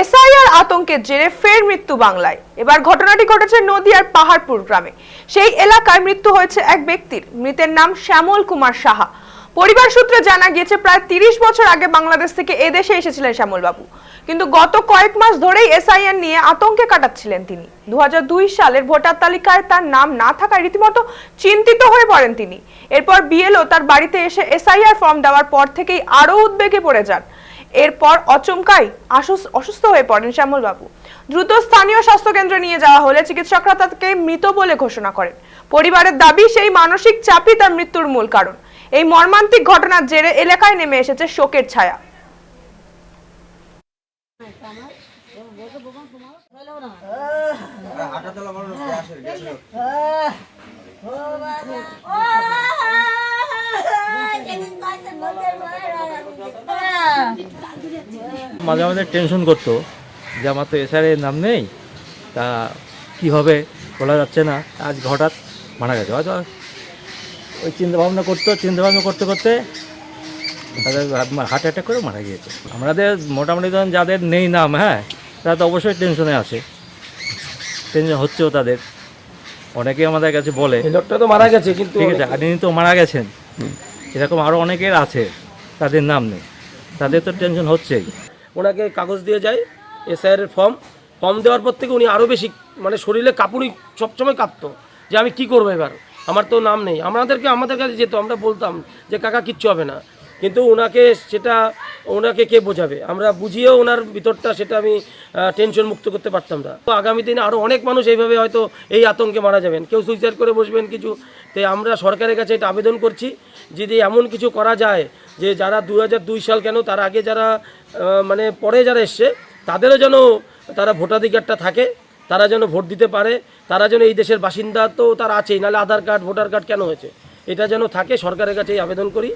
SIR আতঙ্কের জেরে ফের মৃত্যু বাংলায়। এবার ঘটনাটি ঘটেছে নদিয়ার পাহাড়পুর গ্রামে। সেই এলাকায় মৃত্যু হয়েছে এক ব্যক্তির। মৃতের নাম শ্যামল কুমার সাহা। পরিবার সূত্রে জানা গিয়েছে, প্রায় তিরিশ বছর আগে বাংলাদেশ থেকে এদেশে এসেছিলেন শ্যামল বাবু কিন্তু গত কয়েক মাস ধরেই এসআইআর নিয়ে আতঙ্কে কাটাচ্ছিলেন তিনি। দুহাজার দুই সালের ভোটার তালিকায় তার নাম না থাকায় রীতিমতো চিন্তিত হয়ে পড়েন তিনি। এরপর বিএলও তার বাড়িতে এসে এসআইআর ফর্ম দেওয়ার পর থেকেই আরও উদ্বেগে পড়ে যান। এরপর অচমকাই অসুস্থ হয়ে পড়েন শ্যামল বাবু দ্রুত স্থানীয় স্বাস্থ্য কেন্দ্রে নিয়ে যাওয়া হলে চিকিৎসকরা তাকে মৃত বলে ঘোষণা করেন। পরিবারের দাবি, সেই মানসিক চাপই তার মৃত্যুর মূল কারণ। এই মর্মান্তিক ঘটনার জেরে এলাকায় নেমে এসেছে শোকের ছায়া। মাঝে মাঝে টেনশন করতো যে আমার তো এসআর নাম নেই তা কী হবে বলা যাচ্ছে না। আজ হঠাৎ মারা গেছে। হয়তো ওই চিন্তা ভাবনা করতো চিন্তা ভাবনা করতে করতে তাদের হার্ট অ্যাটাক করে মারা গিয়েছে। আমাদের মোটামুটি ধরেন যাদের নেই নাম হ্যাঁ তারা তো অবশ্যই টেনশনে আসে টেনশন হচ্ছেও তাদের। অনেকেই আমাদের কাছে বলে লোকটা তো মারা গেছে কিন্তু ঠিক আছে আপনি তো মারা গেছেন। এরকম আরও অনেকের আছে। তাদের নাম নেই। তাদের তো টেনশন হচ্ছেই। ওনাকে কাগজ দিয়ে যায় এসআইয়ের ফর্ম ফর্ম দেওয়ার পর থেকে উনি আরও বেশি মানে শরীরে কাপুরি সবসময় কাঁপতো, যে আমি কি করব এবার? আমার তো নাম নেই। আমাদেরকে, আমাদের কাছে যেত, আমরা বলতাম যে, কাকা, কিচ্ছু হবে না। কিন্তু ওনাকে সেটা ওনাকে কে বোঝাবে? আমরা বুঝিয়েও ওনার ভিতরটা সেটা আমি টেনশন মুক্ত করতে পারতাম না। তো আগামী দিনে আরও অনেক মানুষ এইভাবে হয়তো এই আতঙ্কে মারা যাবেন। কেউ সুইসাইড করে বসবেন কিছু। তাই আমরা সরকারের কাছে এটা আবেদন করছি। যদি এমন কিছু করা যায় যে যারা দু সাল কেন, তার আগে যারা মানে পরে যারা এসছে, তাদেরও যেন তারা ভোটাধিকারটা থাকে, তারা যেন ভোট দিতে পারে, তারা যেন এই দেশের বাসিন্দা তো তারা আছেই, নাহলে আধার কার্ড, ভোটার কার্ড কেন হয়েছে? এটা যেন থাকে, সরকারের কাছে এই আবেদন করি।